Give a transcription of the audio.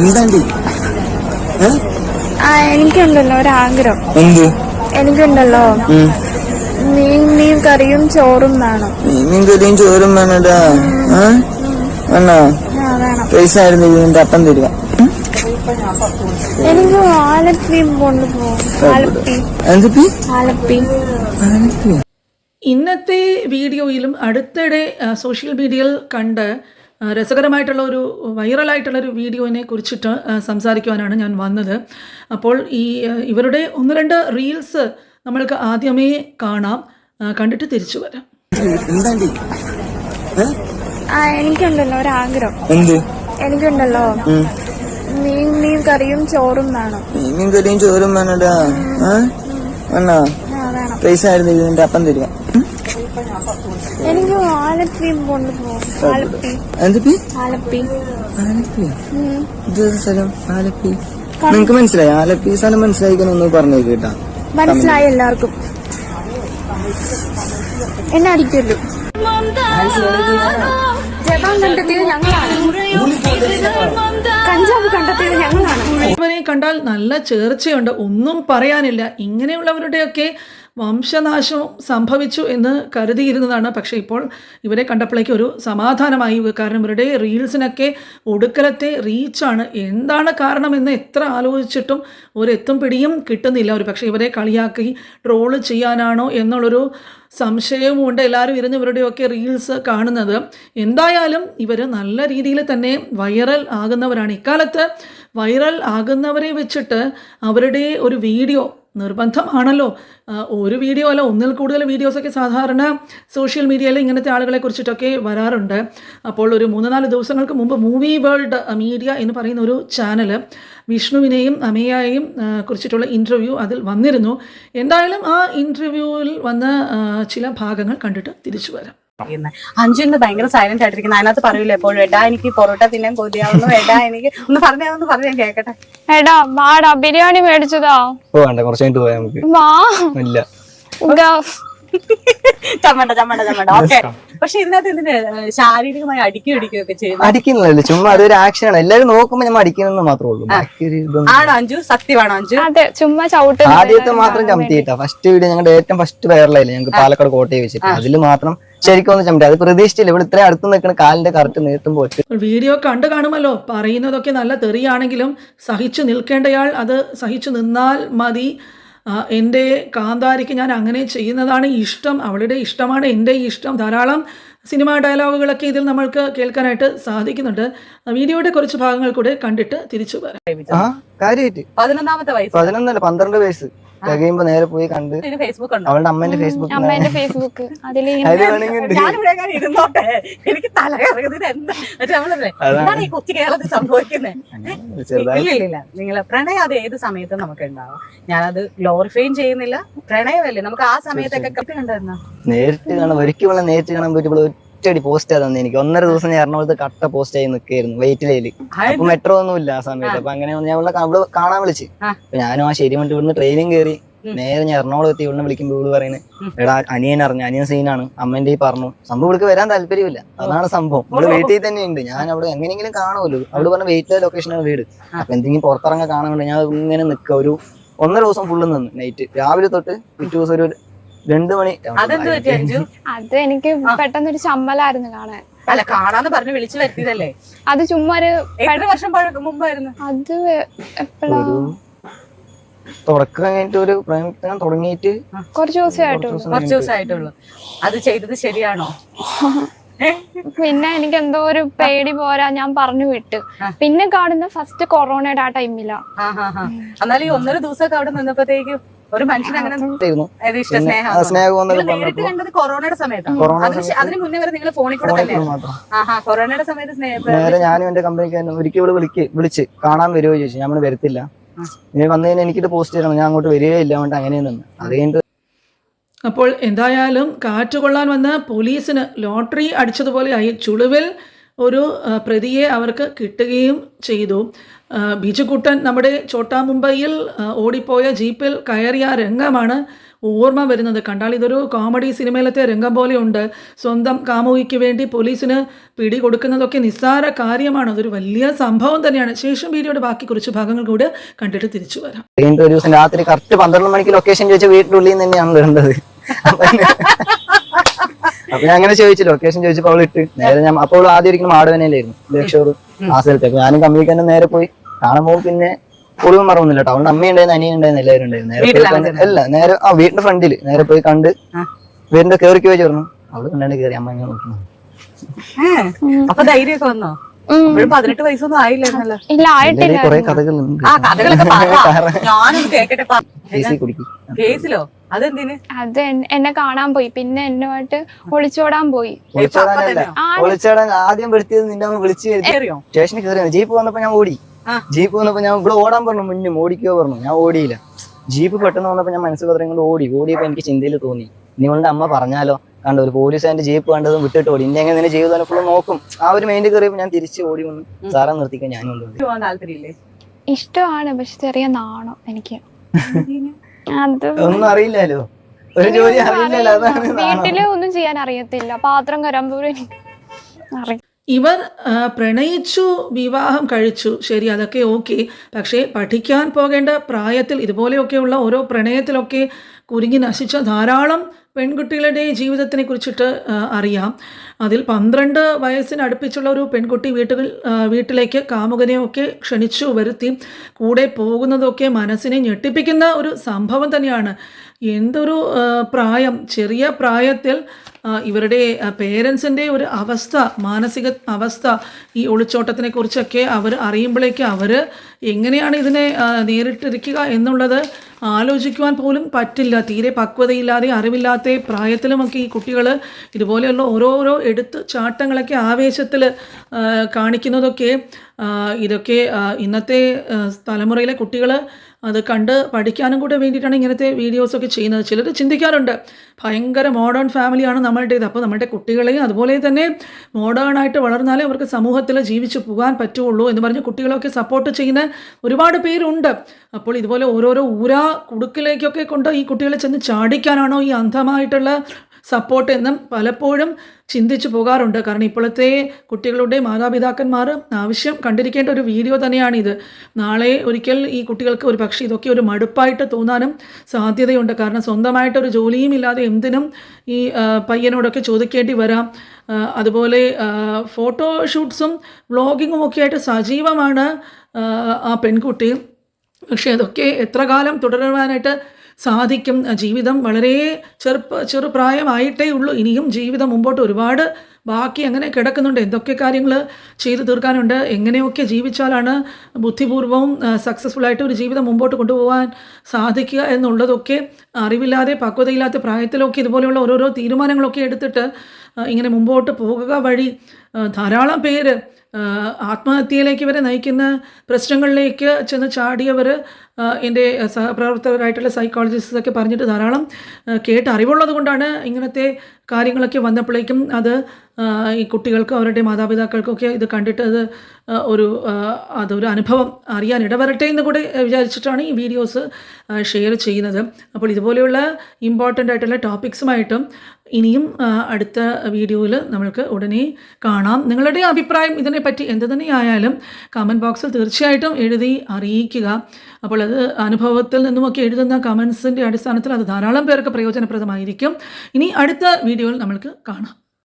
എന്താണ്ടി? ആ എനിക്കുണ്ടല്ലോ ഒരാഗ്രഹം. എന്ത്? എനിക്കുണ്ടല്ലോ. മീൻ മീൻ കറിയും ചോറും വേണം. മീൻ കറിയും ചോറും വേണടാ. വേണോ? പൈസ ആയിരുന്നു ഇതിന്റെ അപ്പം തരിക. എനിക്ക് ആലപ്പി കൊണ്ടുപോകും ആലപ്പി ഇന്നത്തെ വീഡിയോയിലും അടുത്തിടെ സോഷ്യൽ മീഡിയയിൽ കണ്ട് രസകരമായിട്ടുള്ള ഒരു വൈറലായിട്ടുള്ള ഒരു വീഡിയോനെ കുറിച്ചിട്ട് സംസാരിക്കുവാനാണ് ഞാൻ വന്നത്. അപ്പോൾ ഈ ഇവരുടെ ഒന്ന് രണ്ട് റീൽസ് നമ്മൾക്ക് ആദ്യമേ കാണാം. കണ്ടിട്ട് തിരിച്ചു വരാം. എനിക്കുണ്ടല്ലോ ഒരാഗ്രഹം. എന്ത്? എനിക്കുണ്ടല്ലോ. മീൻ മീൻ കറിയും ചോറും വേണം. മീൻ കറിയും ചോറും വേണടാ. വേണം? പൈസ ആയിരുന്നു ഇതിന്റെ അപ്പം തരിക എനിക്ക് ആലപ്പി കൊണ്ടുപോകും. ആലപ്പി എന്തിപ്പി ആലപ്പി ആലപ്പി ഉം. ഇത് സ്ഥലം ആലപ്പി നിങ്ങക്ക് മനസ്സിലായി? ആലപ്പി സ്ഥലം മനസ്സിലായിക്കാൻ ഒന്ന് പറഞ്ഞു കേട്ടാ. മനസ്സിലായി എല്ലാവർക്കും. എന്നെ അടിക്കല്ലോ ജപാൻ കണ്ടെത്തിയത് ഞങ്ങളാണ്. കഞ്ചാവ് കണ്ടെത്തിയത് ഞങ്ങളാണ്. കണ്ടാൽ നല്ല ചേർച്ചയുണ്ട്. ഒന്നും പറയാനില്ല. ഇങ്ങനെയുള്ളവരുടെയൊക്കെ വംശനാശം സംഭവിച്ചു എന്ന് കരുതിയിരുന്നതാണ്. പക്ഷേ ഇപ്പോൾ ഇവരെ കണ്ടപ്പോഴേക്കും ഒരു സമാധാനമായി. കാരണം ഇവരുടെ റീൽസിനൊക്കെ ഒടുക്കലത്തെ റീച്ചാണ്. എന്താണ് കാരണമെന്ന് എത്ര ആലോചിച്ചിട്ടും ഒരെത്തും പിടിയും കിട്ടുന്നില്ല. ഒരു പക്ഷേ ഇവരെ കളിയാക്കി ട്രോൾ ചെയ്യാനാണോ എന്നുള്ളൊരു സംശയവുമുണ്ട് എല്ലാവരും ഇരുന്ന് ഇവരുടെയൊക്കെ റീൽസ് കാണുന്നത്. എന്തായാലും ഇവർ നല്ല രീതിയിൽ തന്നെ വൈറൽ ആകുന്നവരാണ്. ഇക്കാലത്ത് വൈറൽ ആകുന്നവരെ വെച്ചിട്ട് അവരുടെ ഒരു വീഡിയോ നിർബന്ധമാണല്ലോ. ഒരു വീഡിയോ അല്ല ഒന്നിൽ കൂടുതൽ വീഡിയോസൊക്കെ സാധാരണ സോഷ്യൽ മീഡിയയിൽ ഇങ്ങനത്തെ ആളുകളെ കുറിച്ചിട്ടൊക്കെ വരാറുണ്ട്. അപ്പോൾ ഒരു മൂന്ന് നാല് ദിവസങ്ങൾക്ക് മുമ്പ് മൂവി വേൾഡ് മീഡിയ എന്ന് പറയുന്ന ഒരു ചാനൽ വിഷ്ണുവിനെയും അമേയായെയും കുറിച്ചിട്ടുള്ള ഇന്റർവ്യൂ അതിൽ വന്നിരുന്നു. എന്തായാലും ആ ഇന്റർവ്യൂവിൽ വന്ന ചില ഭാഗങ്ങൾ കണ്ടിട്ട് തിരിച്ചു വരാം. ഇന്ന് ഭയങ്കര സൈലന്റ് ആയിട്ടിരിക്കുന്നത് അതിനകത്ത് പറയൂല എപ്പോഴും എടാ എനിക്ക് പൊറോട്ട തിന്നാൻ കൊതിയാവുന്നു. എടാ എനിക്ക് ഒന്ന് പറഞ്ഞാന്ന് പറഞ്ഞു ഞാൻ കേക്കട്ടെ. എടാ വാടാ ബിരിയാണി മേടിച്ചതാ? ഓ വേണ്ട കുറച്ച് കഴിഞ്ഞിട്ട് പോയാൽ നമുക്ക്. വാ. ഇല്ല. ഗ- ചമ്മണ്ട ചമ്മണ്ട ചമ്മണ്ട. ഓക്കെ പക്ഷെ ഇതിനകത്ത് എന്തിന് ശാരീരികമായി അടിക്കും ഒക്കെ അടിക്കുന്നില്ല ചുമ്മാ അതൊരു ആക്ഷൻ ആണ്. എല്ലാരും നോക്കുമ്പോ നമ്മൾ അടിക്കുന്നെന്ന് മാത്രമേ ഉള്ളൂ. ബാക്കി ഒരു ഇതൊന്നും ആണോ അഞ്ജു? സത്യമാണോ അഞ്ജു? അതെ ചുമ്മാ ചവിട്ട് ആദ്യത്തെ മാത്രം ചമത്തിയിട്ടാ ഫസ്റ്റ് വീഡിയോ ഞങ്ങളുടെ ഏറ്റവും ഫസ്റ്റ് വൈറലായില്ലേ ഞങ്ങൾക്ക് പാലക്കാട് കോട്ടയെ വെച്ചിട്ട്. അതിൽ മാത്രം ശരിക്കും ഒന്ന് ചമ്മട്ടെ. അത് പ്രതീക്ഷിച്ചില്ല. ഇവിടെ ഇത്രയും അടുത്ത് നിൽക്കുന്ന കാലിന്റെ കറക്റ്റ് നീട്ടുമ്പോൾ വീഡിയോ കണ്ടു കാണുമല്ലോ. പറയുന്നതൊക്കെ നല്ല തെറിയാണെങ്കിലും സഹിച്ചു നിൽക്കേണ്ടയാൾ അത് സഹിച്ചു നിന്നാൽ മതി. എന്റെ കാന്താരിക്ക് ഞാൻ അങ്ങനെ ചെയ്യുന്നതാണ് ഇഷ്ടം. അവളുടെ ഇഷ്ടമാണ് എന്റെ ഇഷ്ടം. ധാരാളം സിനിമാ ഡയലോഗുകളൊക്കെ ഇതിൽ നമ്മൾക്ക് കേൾക്കാനായിട്ട് സാധിക്കുന്നുണ്ട്. വീഡിയോയുടെ കുറച്ച് ഭാഗങ്ങൾ കൂടെ കണ്ടിട്ട് തിരിച്ചു വരാം. പതിനൊന്നാമത്തെ വയസ്സ്. പതിനൊന്നല്ല പന്ത്രണ്ട് വയസ്സ്. തികയുമ്പോ നേരെ പോയി കണ്ട് ഇതിന് ഫേസ്ബുക്ക് ഉണ്ടോ? അവളുടെ അമ്മേന്റെ ഫേസ്ബുക്ക് അമ്മേന്റെ ഫേസ്ബുക്ക് ഇരുന്നോട്ടെ? എനിക്ക് തല എന്താണ് ഈ കൊച്ചു കേരളത്തിൽ സംഭവിക്കുന്നത് ഇല്ല ഇല്ല നിങ്ങൾ പ്രണയം അത് ഏത് സമയത്തും നമുക്ക് ഉണ്ടാവും ഞാനത് ഗ്ലോറിഫൈയും ചെയ്യുന്നില്ല. പ്രണയമല്ലേ? നമുക്ക് ആ സമയത്തൊക്കെ കണ്ടെന്നാ നേരിട്ട് കാണാൻ ഒരിക്കലും നേരിട്ട് കാണാൻ പറ്റുമ്പോൾ ഒറ്റയടി പോസ്റ്റ് തന്നെ എനിക്ക്. ഒന്നര ദിവസം ഞാൻ എറണാകുളത്ത് കട്ട പോസ്റ്റ് ആയി നിൽക്കായിരുന്നു വെയിറ്റിലേൽ അപ്പൊ മെട്രോ ഒന്നും ഇല്ല ആ സമയത്ത്. അപ്പൊ അങ്ങനെ ഞാൻ ഇവിടെ അവിടെ കാണാൻ വിളിച്ച്. ഞാനും ആ ശരി വണ്ടി ഇവിടുന്ന് ട്രെയിനും കയറി നേരെ ഞാൻ എറണാകുളം എത്തി ഇവിടുന്ന് വിളിക്കുമ്പോൾ ഇവിടെ പറയുന്നത് എടാ അനിയൻ അറിഞ്ഞു. അനിയൻ സീനാണ്. അമ്മന്റെ ഈ പറഞ്ഞു. സംഭവം ഇവൾക്ക് വരാൻ താല്പര്യമില്ല. അതാണ് സംഭവം. ഇവിടെ വീട്ടിൽ തന്നെ ഉണ്ട്. ഞാൻ അവിടെ എങ്ങനെയെങ്കിലും കാണുമല്ലോ. അവിടെ പറഞ്ഞ വെയിറ്റിലെ ലൊക്കേഷനാണ് വീട്. അപ്പൊ എന്തെങ്കിലും പുറത്തിറങ്ങാൻ കാണാൻ വേണ്ടി ഞാൻ ഇങ്ങനെ നിൽക്കുക ഒരു ഒന്നര ദിവസം ഫുള്ള് നിന്ന്. നൈറ്റ് രാവിലെ തൊട്ട് പിറ്റേ ദിവസം ഒരു രണ്ട് മണി. അതെന്ത് പറ്റി അഞ്ചു അത് എനിക്ക് പെട്ടെന്നൊരു ചമ്മലായിരുന്നു കാണാൻ. അല്ല കാണാന്ന് പറഞ്ഞ് വിളിച്ചു വരുത്തിയതല്ലേ? അത് ചുമ്മാ ഒരു എത്ര വർഷം പഴക്കം മുമ്പായിരുന്നു? അത് എപ്പോഴാ ഒരു തുടക്കം കഴിഞ്ഞിട്ട് ഒരു പ്രേമിക്കാൻ തുടങ്ങിയിട്ട് കുറച്ച് ദിവസമായിട്ടുള്ളൂ ദിവസം കുറച്ച് ദിവസമായിട്ടുള്ളൂ അത് ചെയ്തത് ശരിയാണോ? പിന്നെ എനിക്ക് എന്തോ ഒരു പേടി പോരാ ഞാൻ പറഞ്ഞു വിട്ട്. പിന്നെ കാണുന്ന ഫസ്റ്റ് കൊറോണയുടെ ആ ടൈമിലാ ആ ഹാ ഹാ. എന്നാലും ഈ ഒന്നര ദിവസമൊക്കെ അവിടെ നിന്നപ്പോഴത്തേക്കും ഒരു മനുഷ്യൻ അങ്ങനെ സ്നേഹം കൊറോണയുടെ സമയത്താണ് അതിന് മുന്നേ വരെ നിങ്ങൾ ഫോണിൽ കൂടെ ഫോണിൽ തന്നെ കൂടെ മാത്രം. ആഹാ കൊറോണയുടെ സമയത്ത് സ്നേഹം നേരെ ഞാനും എന്റെ കമ്പനിക്ക് ഒരിക്കൽ ഇവിടെ വിളിക്ക് വിളിച്ച് കാണാൻ വരുമോ ചോദിച്ചു. ഞാൻ പറഞ്ഞു, വരത്തില്ല. വന്നതിന് ഇനി വന്നു കഴിഞ്ഞാൽ പോസ്റ്റ് ചെയ്യണം. ഞാൻ അങ്ങോട്ട് വരികയില്ല അങ്ങോട്ട് അങ്ങനെ നിന്ന് അത് കഴിഞ്ഞിട്ട് അപ്പോൾ എന്തായാലും കാറ്റുകൊള്ളാൻ വന്ന പോലീസിന് ലോട്ടറി അടിച്ചതുപോലെ ആയി. ചുളുവിൽ ഒരു പ്രതിയെ അവർക്ക് കിട്ടുകയും ചെയ്തു. ബിജുക്കുട്ടൻ നമ്മുടെ ചോട്ടാ മുംബൈയിൽ ഓടിപ്പോയ ജീപ്പിൽ കയറിയ ആ രംഗമാണ് ഓർമ്മ വരുന്നത്. കണ്ടാൽ ഇതൊരു കോമഡി സിനിമയിലത്തെ രംഗം പോലെയുണ്ട്. സ്വന്തം കാമുകിക്ക് വേണ്ടി പോലീസിന് പിടി കൊടുക്കുന്നതൊക്കെ നിസ്സാര കാര്യമാണ്. അതൊരു വലിയ സംഭവം തന്നെയാണ്. ശേഷം വീഡിയോയുടെ ബാക്കി കുറച്ച് ഭാഗങ്ങൾ കൂടെ കണ്ടിട്ട് തിരിച്ചു വരാം. ഒരു ദിവസം രാത്രി കറക്റ്റ് പന്ത്രണ്ട് മണിക്ക് ലൊക്കേഷൻ ചോദിച്ച വീട്ടിനുള്ളിൽ തന്നെയാണ് ഇടേണ്ടത് അപ്പൊ ഞാൻ അങ്ങനെ ചോദിച്ചു ലൊക്കേഷൻ ചോദിച്ചപ്പോൾ അവൾ ഇട്ട് നേരെ ഞാൻ അപ്പോൾ ആദ്യം ഒരിക്കലും മാടവനയിലായിരുന്നു ലക്ഷോർ ആ സ്ഥലത്ത് അപ്പൊ ഞാനും കമ്മിക്കാൻ നേരെ പോയി. കാണുമ്പോൾ പിന്നെ ഒളിവും മറവൊന്നുമില്ല കേട്ടോ അവളുടെ അമ്മയുണ്ടായിരുന്നു അനിയുണ്ടായിരുന്നു എല്ലാവരും ഉണ്ടായിരുന്നു. നേരെ പോയി കണ്ട് അല്ല നേരെ ആ വീടിന്റെ ഫ്രണ്ടിൽ. നേരെ പോയി കണ്ട്. വീടിന്റെ കേറി പോയി ചേർന്നു. അവൾ കണ്ടാണ് കയറി അമ്മ ഇങ്ങനെ നോക്കുന്നു. അപ്പൊ ധൈര്യമൊക്കെ വന്നോ? പതിനെട്ട് വയസ്സൊന്നും ആയില്ലായിരുന്നല്ലോ. ഇല്ല ആയിട്ടില്ല. കുറെ കഥകളുണ്ട്. കേസിലോ? അതെന്തിന്? അത് എന്നെ കാണാൻ പോയി. പിന്നെ എന്നുമായിട്ട് ഒളിച്ചോടാൻ പോയി. ഒളിച്ചോടാനല്ല. ഒളിച്ചോടാൻ ആദ്യം പെടുത്തിയത് നിന്റെ അമ്മ വിളിച്ചു സ്റ്റേഷനിൽ കയറിയാണ് ജീപ്പ് വന്നപ്പോ ഞാൻ ഓടി. ജീപ്പ് വന്നപ്പോ ഞാൻ ഇവിടെ ഓടാൻ പറഞ്ഞു. മുന്നും ഓടിക്കോ പറഞ്ഞു. ഞാൻ ഓടിയില്ല. ജീപ്പ് പെട്ടെന്ന് വന്നപ്പോ ഞാൻ മനസ്സിൽ പത്രം കൊണ്ട് ഓടി. ഓടിയപ്പോ എനിക്ക് ചിന്തയിൽ തോന്നി. നിങ്ങളുടെ അമ്മ പറഞ്ഞാലോ? കണ്ട ഒരു പോലീസ് പോലീസുകാരന്റെ ജീപ്പ് കണ്ടതും വിട്ടിട്ട് ഓടി. ഇനി എങ്ങനെ നിന്നെ ജീവിതം ഫുള്ള് നോക്കും. ആ ഒരു മൈൻഡ് കയറിയപ്പോ ഞാൻ തിരിച്ച് ഓടി വന്നു. സാറാ നിർത്തിക്കാൻ പോവാൻ താല്പര്യമില്ലേ? ഇഷ്ടമാണ് പക്ഷെ ചെറിയ നാണോ എനിക്ക്. ഒന്നും അറിയില്ലല്ലോ ഒരു ജോലി അറിയില്ലല്ലോ അതാണ്. വീട്ടിൽ ഒന്നും ചെയ്യാൻ അറിയത്തില്ല. പാത്രം കരാൻ പോലും അറിയാം ഇവർ പ്രണയിച്ചു വിവാഹം കഴിച്ചു. ശരി അതൊക്കെ ഓക്കെ. പക്ഷേ പഠിക്കാൻ പോകേണ്ട പ്രായത്തിൽ ഇതുപോലെയൊക്കെയുള്ള ഓരോ പ്രണയത്തിലൊക്കെ കുരുങ്ങി നശിച്ച ധാരാളം പെൺകുട്ടികളുടെ ജീവിതത്തിനെ കുറിച്ചിട്ട് അറിയാം. അതിൽ പന്ത്രണ്ട് വയസ്സിന് അടുപ്പിച്ചുള്ള ഒരു പെൺകുട്ടി വീട്ടുകൾ വീട്ടിലേക്ക് കാമുകനെയൊക്കെ ക്ഷണിച്ചു വരുത്തി. കൂടെ പോകുന്നതൊക്കെ മനസ്സിനെ ഞെട്ടിപ്പിക്കുന്ന ഒരു സംഭവം തന്നെയാണ്. എന്തൊരു പ്രായം. ചെറിയ പ്രായത്തിൽ ഇവരുടെ പേരൻസിന്റെ ഒരു അവസ്ഥ മാനസിക അവസ്ഥ ഈ ഒളിച്ചോട്ടത്തിനെ കുറിച്ചൊക്കെ അവർ അറിയുമ്പോഴേക്ക് അവർ എങ്ങനെയാണ് ഇതിനെ നേരിട്ടിരിക്കുക എന്നുള്ളത് ആലോചിക്കുവാൻ പോലും പറ്റില്ല. തീരെ പക്വതയില്ലാതെ അറിവില്ലാത്ത പ്രായത്തിലുമൊക്കെ ഈ കുട്ടികൾ ഇതുപോലെയുള്ള ഓരോരോ എടുത്ത് ചാട്ടങ്ങളൊക്കെ ആവേശത്തിൽ കാണിക്കുന്നതൊക്കെ ഇതൊക്കെ ഇന്നത്തെ തലമുറയിലെ കുട്ടികൾ അത് കണ്ട് പഠിക്കാനും കൂടെ വേണ്ടിയിട്ടാണ് ഇങ്ങനത്തെ വീഡിയോസൊക്കെ ചെയ്യുന്നത്. ചിലർ ചിന്തിക്കാറുണ്ട് ഭയങ്കര മോഡേൺ ഫാമിലിയാണ് നമ്മളുടേത്. അപ്പോൾ നമ്മളുടെ കുട്ടികളെയും അതുപോലെ തന്നെ മോഡേൺ ആയിട്ട് വളർന്നാലേ അവർക്ക് സമൂഹത്തിൽ ജീവിച്ചു പോകാൻ പറ്റുള്ളൂ എന്ന് പറഞ്ഞ് കുട്ടികളൊക്കെ സപ്പോർട്ട് ചെയ്യുന്ന ഒരുപാട് പേരുണ്ട്. അപ്പോൾ ഇതുപോലെ ഓരോരോ ഊരാ കുടുക്കിലേക്കൊക്കെ കൊണ്ട് ഈ കുട്ടികളെ ചെന്ന് ചാടിക്കാനാണോ ഈ അന്ധമായിട്ടുള്ള സപ്പോർട്ട് എന്നും പലപ്പോഴും ചിന്തിച്ചു പോകാറുണ്ട്. കാരണം ഇപ്പോഴത്തെ കുട്ടികളുടെ മാതാപിതാക്കന്മാർ ആവശ്യം കണ്ടിരിക്കേണ്ട ഒരു വീഡിയോ തന്നെയാണിത്. നാളെ ഒരിക്കൽ ഈ കുട്ടികൾക്ക് ഒരു പക്ഷേ ഇതൊക്കെ ഒരു മടുപ്പായിട്ട് തോന്നാനും സാധ്യതയുണ്ട്. കാരണം സ്വന്തമായിട്ട് ഒരു ജോലിയും ഇല്ലാതെ എന്തിനും ഈ പയ്യനോടൊക്കെ ചോദിക്കേണ്ടി വരാം. അതുപോലെ ഫോട്ടോ ഫോട്ടോഷൂട്ട്സും വ്ളോഗിങ്ങും ഒക്കെ ആയിട്ട് സജീവമാണ് ആ പെൺകുട്ടി. പക്ഷേ അതൊക്കെ എത്ര കാലം തുടരുവാനായിട്ട് സാധിക്കും. ജീവിതം വളരെ ചെറുപ്പ ചെറുപ്രായമായിട്ടേ ഉള്ളൂ. ഇനിയും ജീവിതം മുമ്പോട്ട് ഒരുപാട് ബാക്കി അങ്ങനെ കിടക്കുന്നുണ്ട്. എന്തൊക്കെ കാര്യങ്ങൾ ചെയ്തു തീർക്കാനുണ്ട്? എങ്ങനെയൊക്കെ ജീവിച്ചാലാണ് ബുദ്ധിപൂർവവും സക്സസ്ഫുൾ ആയിട്ട് ഒരു ജീവിതം മുമ്പോട്ട് കൊണ്ടുപോകാൻ സാധിക്കുക എന്നുള്ളതൊക്കെ അറിവില്ലാതെ പക്വതയില്ലാത്ത പ്രായത്തിലൊക്കെ ഇതുപോലെയുള്ള ഓരോരോ തീരുമാനങ്ങളൊക്കെ എടുത്തിട്ട് ഇങ്ങനെ മുമ്പോട്ട് പോകുക വഴി ധാരാളം പേര് ആത്മഹത്യയിലേക്ക് വരെ നയിക്കുന്ന പ്രശ്നങ്ങളിലേക്ക് ചെന്ന് ചാടിയവർ എന്റെ സഹപ്രവർത്തകരായിട്ടുള്ള സൈക്കോളജിസ്റ്റൊക്കെ പറഞ്ഞിട്ട് ധാരാളം കേട്ട് അറിവുള്ളത് കൊണ്ടാണ് ഇങ്ങനത്തെ കാര്യങ്ങളൊക്കെ വന്നപ്പോഴേക്കും അത് ഈ കുട്ടികൾക്കും അവരുടെ മാതാപിതാക്കൾക്കൊക്കെ ഇത് കണ്ടിട്ട് അത് ഒരു അതൊരു അനുഭവം അറിയാൻ ഇടവരട്ടെ എന്ന് കൂടെ വിചാരിച്ചിട്ടാണ് ഈ വീഡിയോസ് ഷെയർ ചെയ്യുന്നത്. അപ്പോൾ ഇതുപോലെയുള്ള ഇമ്പോർട്ടന്റ് ആയിട്ടുള്ള ടോപ്പിക്സുമായിട്ടും ഇനിയും അടുത്ത വീഡിയോയിൽ നമ്മൾക്ക് ഉടനെ കാണാം. നിങ്ങളുടെ അഭിപ്രായം ഇതിനെപ്പറ്റി എന്ത് തന്നെയായാലും കമന്റ് ബോക്സിൽ തീർച്ചയായിട്ടും എഴുതി അറിയിക്കുക. അപ്പോൾ അത് അനുഭവത്തിൽ നിന്നുമൊക്കെ എഴുതുന്ന കമൻസിന്റെ അടിസ്ഥാനത്തിൽ അത് ധാരാളം പേർക്ക് പ്രയോജനപ്രദമായിരിക്കും. ഇനി അടുത്ത വീഡിയോയിൽ നമ്മൾക്ക് കാണാം.